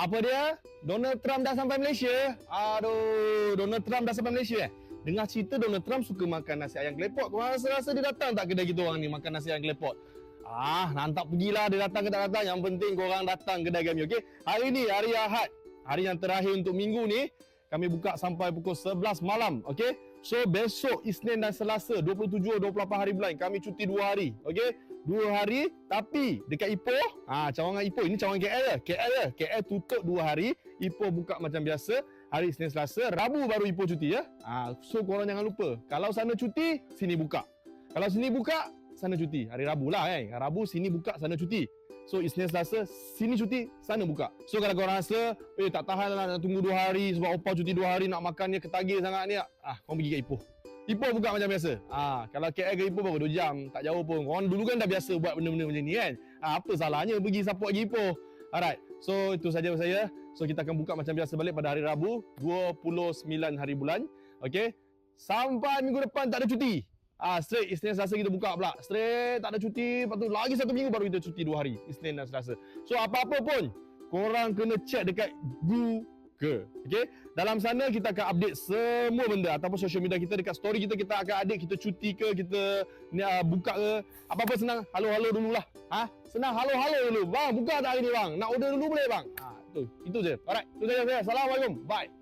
Apa dia? Donald Trump dah sampai Malaysia? Aduh, Donald Trump dah sampai Malaysia eh? Dengar cerita Donald Trump suka makan nasi ayam gelepot. Kau rasa-rasa dia datang tak kedai kita orang ni makan nasi ayam gelepot? Ah, nantak pergilah dia datang ke tak datang. Yang penting korang datang kedai kami, okey? Hari ni, hari Ahad. Hari yang terakhir untuk minggu ni, kami buka sampai pukul 11 malam, okey? So, besok Isnin dan Selasa, 27 28 hari bulan, kami cuti dua hari, okey? Dua hari, tapi dekat Ipoh, ah cawangan Ipoh, ini cawangan KL je, KL je. KL tutup dua hari, Ipoh buka macam biasa. Hari Isnin Selasa, Rabu baru Ipoh cuti ya. Ah, so korang jangan lupa, kalau sana cuti, sini buka. Kalau sini buka, sana cuti. Hari Rabu lah kan. Rabu sini buka, sana cuti. So Isnin Selasa, sini cuti, sana buka. So kalau korang rasa, eh tak tahan lah nak tunggu dua hari sebab opah cuti dua hari nak makan ni ketagih sangat ni. Ah, korang pergi kat Ipoh. Ipoh buka macam biasa. Ah, kalau KL ke Ipoh baru 2 jam, tak jauh pun. Korang dulu kan dah biasa buat benda-benda macam ni kan. Ah, apa salahnya pergi support pergi Ipoh. Alright. So itu saja saya. So kita akan buka macam biasa balik pada hari Rabu 29 hari bulan. Okay. Sampai minggu depan tak ada cuti. Ah, straight Isnin Selasa kita buka pula. Straight tak ada cuti. Lepas tu lagi satu minggu baru kita cuti dua hari. Isnin dan Selasa. So apa-apa pun korang kena check dekat Google. Okay. Dalam sana kita akan update semua benda ataupun social media kita dekat story kita kita akan update kita cuti ke kita ni, uh, buka ke apa-apa senang halo-halo dululah. Ha? Senang halo-halo dulu. Bang, buka tak hari ni bang? Nak order dulu boleh bang? Ha, tu. Itu je. Alright. Itu saja saya. Assalamualaikum. Bye.